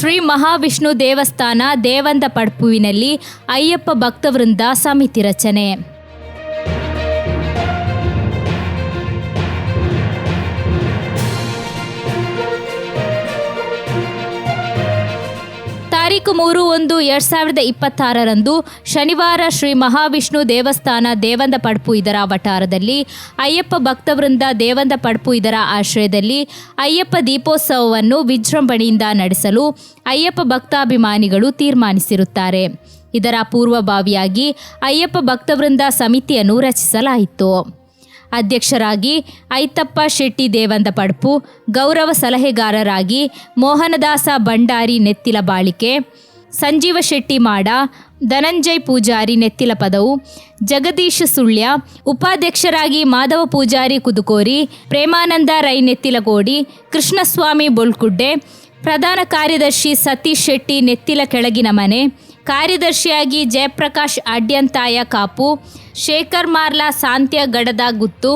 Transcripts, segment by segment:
ಶ್ರೀ ಮಹಾವಿಷ್ಣು ದೇವಸ್ಥಾನ ದೇವಂದ ಪಡ್ಪುವಿನಲ್ಲಿ ಅಯ್ಯಪ್ಪ ಭಕ್ತವೃಂದ ಸಮಿತಿ ರಚನೆ. ತಾರೀಕು ಮೂರು ಒಂದು ಎರಡು ಸಾವಿರದ ಇಪ್ಪತ್ತಾರರಂದು ಶನಿವಾರ ಶ್ರೀ ಮಹಾವಿಷ್ಣು ದೇವಸ್ಥಾನ ದೇವಂದ ಪಡ್ಪು ಇದರ ವಠಾರದಲ್ಲಿ ಅಯ್ಯಪ್ಪ ಭಕ್ತವೃಂದ ದೇವಂದ ಪಡ್ಪು ಇದರ ಆಶ್ರಯದಲ್ಲಿ ಅಯ್ಯಪ್ಪ ದೀಪೋತ್ಸವವನ್ನು ವಿಜೃಂಭಣೆಯಿಂದ ನಡೆಸಲು ಅಯ್ಯಪ್ಪ ಭಕ್ತಾಭಿಮಾನಿಗಳು ತೀರ್ಮಾನಿಸಿರುತ್ತಾರೆ. ಇದರ ಪೂರ್ವಭಾವಿಯಾಗಿ ಅಯ್ಯಪ್ಪ ಭಕ್ತವೃಂದ ಸಮಿತಿಯನ್ನು ರಚಿಸಲಾಯಿತು. ಅಧ್ಯಕ್ಷರಾಗಿ ಐತಪ್ಪ ಶೆಟ್ಟಿ ದೇವಂದ ಪಡ್ಪು ಗೌರವ ಸಲಹೆಗಾರರಾಗಿ ಮೋಹನದಾಸ ಭಂಡಾರಿ ನೆತ್ತಿಲ ಬಾಳಿಕೆ, ಸಂಜೀವ ಶೆಟ್ಟಿ ಮಾಡ, ಧನಂಜಯ್ ಪೂಜಾರಿ ನೆತ್ತಿಲ ಪದವು, ಜಗದೀಶ್ ಸುಳ್ಯ, ಉಪಾಧ್ಯಕ್ಷರಾಗಿ ಮಾಧವ ಪೂಜಾರಿ ಕುದುಕೋರಿ, ಪ್ರೇಮಾನಂದ ರೈ ನೆತ್ತಿಲಗೋಡಿ ಕೃಷ್ಣಸ್ವಾಮಿ ಬೊಳ್ಕುಡ್ಡೆ ಪ್ರಧಾನ ಕಾರ್ಯದರ್ಶಿ ಸತೀಶ್ ಶೆಟ್ಟಿ ನೆತ್ತಿಲ ಕೆಳಗಿನ ಮನೆ ಕಾರ್ಯದರ್ಶಿಯಾಗಿ ಜಯಪ್ರಕಾಶ್ ಅಡ್ಯಂತಾಯ ಕಾಪು, ಶೇಖರ್ ಮಾರ್ಲಾ ಸಾಂತ್ಯ ಗಡದ ಗುತ್ತು,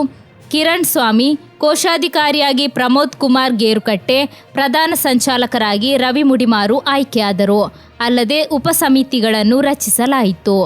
ಕಿರಣ್ ಸ್ವಾಮಿ, ಕೋಶಾಧಿಕಾರಿಯಾಗಿ ಪ್ರಮೋದ್ ಕುಮಾರ್ ಗೇರುಕಟ್ಟೆ, ಪ್ರಧಾನ ಸಂಚಾಲಕರಾಗಿ ರವಿ ಮುಡಿಮಾರು ಆಯ್ಕೆಯಾದರು. ಅಲ್ಲದೆ ಉಪಸಮಿತಿಗಳನ್ನು ರಚಿಸಲಾಯಿತು.